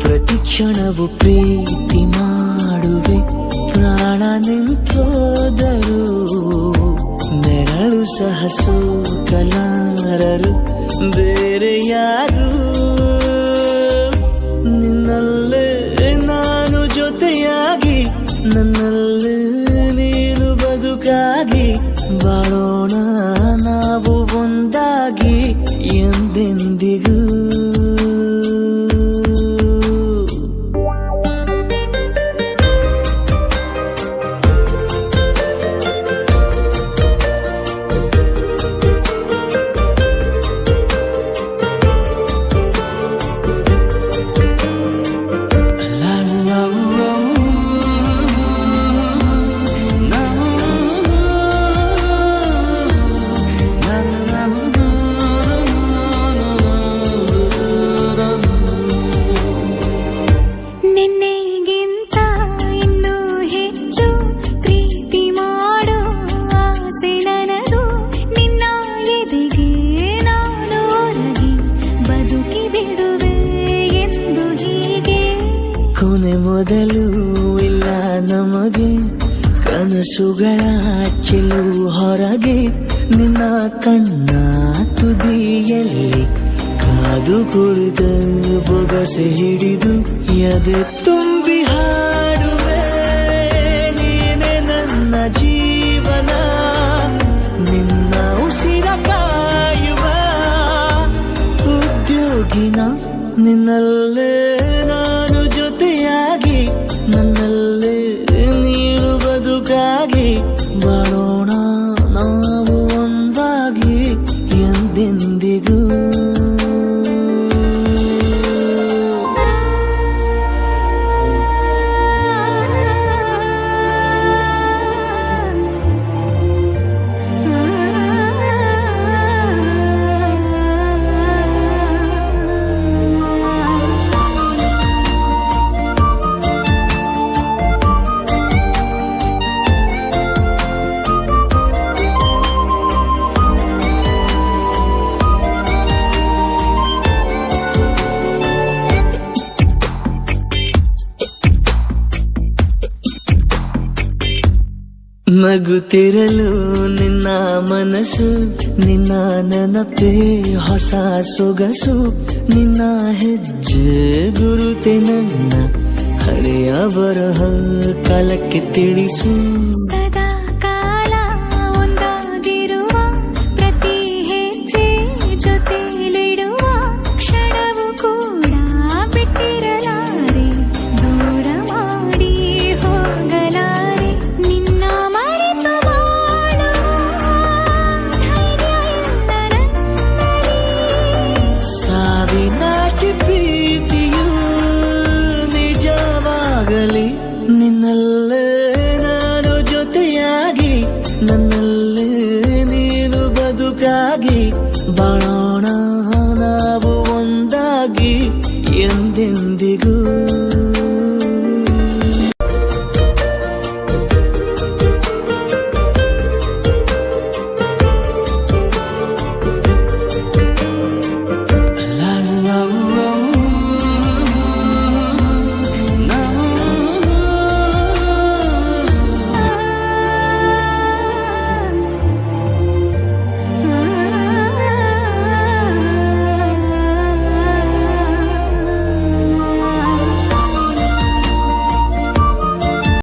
ಪ್ರತಿ ಕ್ಷಣವು ಪ್ರೀತಿ ಮಾಡುವೆ ಪ್ರಾಣ ನಿಂತೋದರು ನೆರಳು ಸಹ ಸೋಕಲಾರರು. ಬೇರೆ ಯಾರು? ನಿನ್ನಲ್ಲೇ ನಾನು ಜೊತೆಯಾಗಿ ನನ್ನಲ್ಲೇ ನೀನು ಬದುಕಾಗಿ ಬಾಳೋಣ. ನಮಗೆ ಕನಸುಗಳ ಚೆಲು ಹೊರಗೆ ನಿನ್ನ ಕಣ್ಣ ತುದಿಯಲ್ಲಿ ಕಾದು ಕುಳಿತ ಬೊಗಸೆ ಹಿಡಿದು ಎದೆ ತುಂಬಿ ಹಾಡುವೆ. ನೀನೆ ನನ್ನ ಜೀವನ, ನಿನ್ನ ಉಸಿರ ಕಾಯುವ. ಉದ್ಯೋಗಿನ ನಿನ್ನಲ್ಲೇ ನಗುತ್ತಿರಲು ನಿನ್ನ ಮನಸ್ಸು, ನಿನ್ನ ನೆನಪೇ ಹೊಸ ಸೊಗಸು, ನಿನ್ನ ಹೆಜ್ಜೆ ಗುರುತೆ ನನ್ನ ಹಳೆಯ ಬರಹ ಕಾಲಕ್ಕೆ ತಿಳಿಸು. ಸದಾ ಜೊತೆಯಾಗಿ